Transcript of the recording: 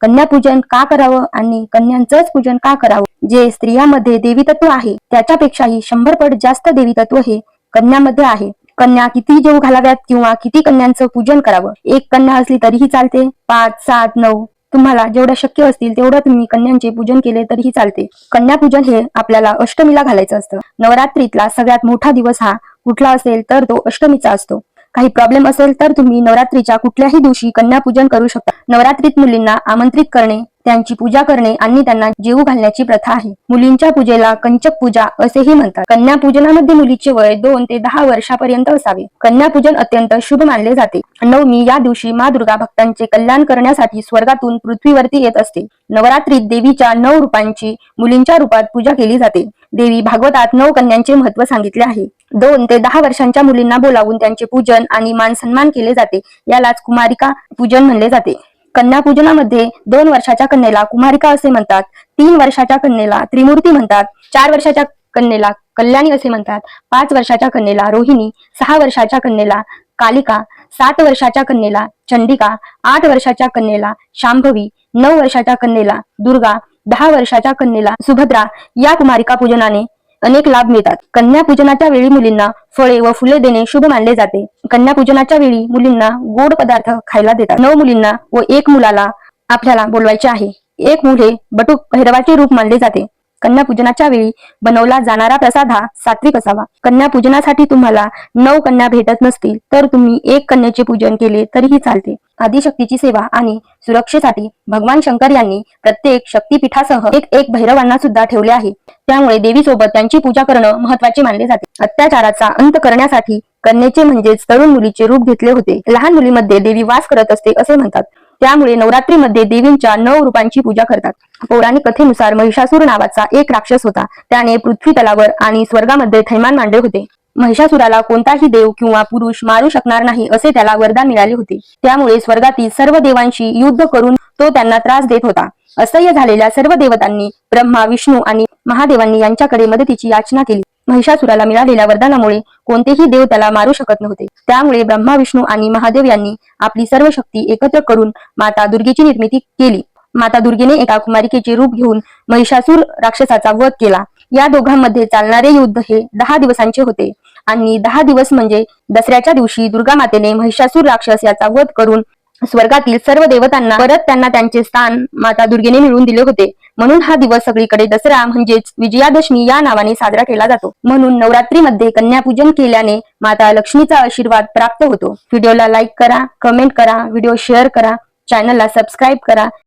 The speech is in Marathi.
कन्यापूजन का करावं आणि कन्यांचंच पूजन का करावं? जे स्त्रियामध्ये देवी तत्व आहे त्याच्यापेक्षाही शंभर पट जास्त देवी तत्व हे कन्यामध्ये आहे. कन्या किती जेव घालाव्यात किंवा किती कन्यांचं पूजन करावं? एक कन्या असली तरीही चालते. पाच सात नऊ. तुम्हाला जेवढं शक्य असतील तेवढं तुम्ही कन्यांचे पूजन केले तरीही चालते. कन्यापूजन हे आपल्याला अष्टमीला घालायचं असतं. नवरात्रीतला सगळ्यात मोठा दिवस हा कुठला असेल तर तो अष्टमीचा असतो. काही प्रॉब्लेम असेल तर तुम्ही नवरात्रीच्या कुठल्याही दिवशी कन्यापूजन करू शकता. नवरात्रीत मुलींना आमंत्रित करणे त्यांची पूजा करणे आणि त्यांना जेवू घालण्याची प्रथा आहे. मुलींच्या पूजेला कंचक पूजा असेही म्हणतात. कन्या पूजनामध्ये मुलीचे वय दोन ते दहा वर्षापर्यंत असावे. कन्यापूजन अत्यंत शुभ मानले जाते. नवमी या दिवशी मा दुर्गा भक्तांचे कल्याण करण्यासाठी स्वर्गातून पृथ्वीवरती येत असते. नवरात्रीत देवीच्या नऊ रूपांची मुलींच्या रूपात पूजा केली जाते. देवी भागवतात नऊ कन्यांचे महत्त्व सांगितले आहे. दोन ते दहा वर्षांच्या मुलींना बोलावून त्यांचे पूजन आणि मान सन्मान केले जाते. यालाच कुमारिका पूजन म्हणले जाते. कन्या पूजनामध्ये दोन वर्षाच्या कन्येला कुमारिका असे म्हणतात तीन वर्षाच्या कन्येला त्रिमूर्ती म्हणतात चार वर्षाच्या कन्येला कल्याणी असे म्हणतात पाच वर्षाच्या कन्येला रोहिणी सहा वर्षाच्या कन्येला कालिका सात वर्षाच्या कन्येला चंडिका आठ वर्षाच्या कन्येला शांभवी नऊ वर्षाच्या कन्येला दुर्गा दहा वर्षाच्या कन्येला सुभद्रा या कुमारिका पूजनाने अनेक लाभ मिळतात. कन्या पूजनाच्या वेळी मुलींना फळे व फुले देणे शुभ मानले जाते. कन्या पूजनाच्या वेळी मुलींना गोड पदार्थ खायला देतात. नऊ मुलींना व एक मुलाला आपल्याला बोलवायचे आहे. एक मुल हे बटूक भैरवाचे रूप मानले जाते. कन्या पूजनाच्या वेळी बनवला जाणारा प्रसाद हा सात्विक असावा. कन्या पूजनासाठी तुम्हाला नऊ कन्या भेटत नसतील तर तुम्ही एक कन्याचे पूजन केले तरीही चालते. आदिशक्तीची सेवा आणि सुरक्षेसाठी भगवान शंकर यांनी प्रत्येक शक्तीपीठासह एक एक भैरवांना सुद्धा ठेवले आहे. त्यामुळे देवीसोबत त्यांची पूजा करणं महत्त्वाचे मानले जाते. अत्याचाराचा अंत करण्यासाठी कन्येचे म्हणजेच तरुण मुलीचे रूप घेतले होते. लहान मुलीमध्ये देवी वास करत असते असे म्हणतात. त्यामुळे नवरात्रीमध्ये देवींच्या नऊ रूपांची पूजा करतात. पौराणिक कथेनुसार महिषासूर नावाचा एक राक्षस होता. त्याने पृथ्वी तलावर आणि स्वर्गामध्ये थैमान मांडले होते. महिषासुराला कोणताही देव किंवा पुरुष मारू शकणार नाही असे त्याला वरदान मिळाले होते. त्यामुळे स्वर्गातील सर्व देवांशी युद्ध करून तो त्यांना त्रास देत होता. असह्य झालेल्या सर्व देवतांनी ब्रह्मा विष्णू आणि महादेवांनी यांच्याकडे मदतीची याचना केली. महिषासुराला मिळालेल्या वरदानामुळे कोणतेही देव त्याला मारू शकत नव्हते. त्यामुळे ब्रह्मा विष्णू आणि महादेव यांनी आपली सर्व शक्ती एकत्र करून माता दुर्गेची निर्मिती केली. माता दुर्गेने एका कुमारिकेचे रूप घेऊन महिषासूर राक्षसाचा वध केला. या दोघांमध्ये चालणारे युद्ध हे दहा दिवसांचे होते आणि दहा दिवस म्हणजे दसऱ्याच्या दिवशी दुर्गा मातेने महिषासूर राक्षस याचा वध करून स्वर्गातील सर्व देवतांना परत त्यांना त्यांचे स्थान माता दुर्गेने मिळवून दिले होते. म्हणून हा दिवस सगळीकडे दसरा म्हणजेच विजयादशमी या नावाने साजरा केला जातो. म्हणून नवरात्रीमध्ये कन्यापूजन केल्याने माता लक्ष्मीचा आशीर्वाद प्राप्त होतो. व्हिडिओला लाईक करा कमेंट करा व्हिडिओ शेअर करा चॅनलला सबस्क्राईब करा.